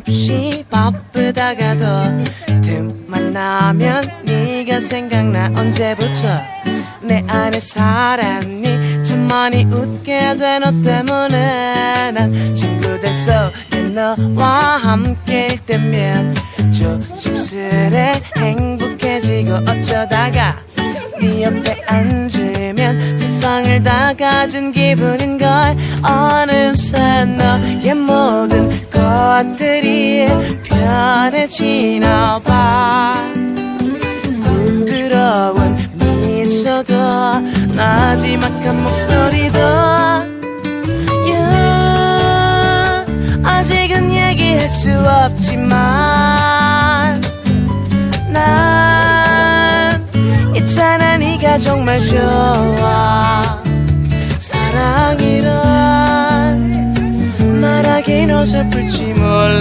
없이 바쁘다가도 틈만 나면 네가 생각나 언제부터 내 안에 살았니? 참 많이 웃게 돼너 때문에 난 친구들 속에 너와 함께일 때면 조심스레 행복해지고 어쩌다가 네 옆에 앉으면 세상을 다 가진 기분인걸 너의 모든 것들이 편해지나 봐. 부드러운 미소도 마지막한 목소리도 yeah, 아직은 얘기할 수 없지만 난 있잖아 네가 정말 좋아 사랑이란 말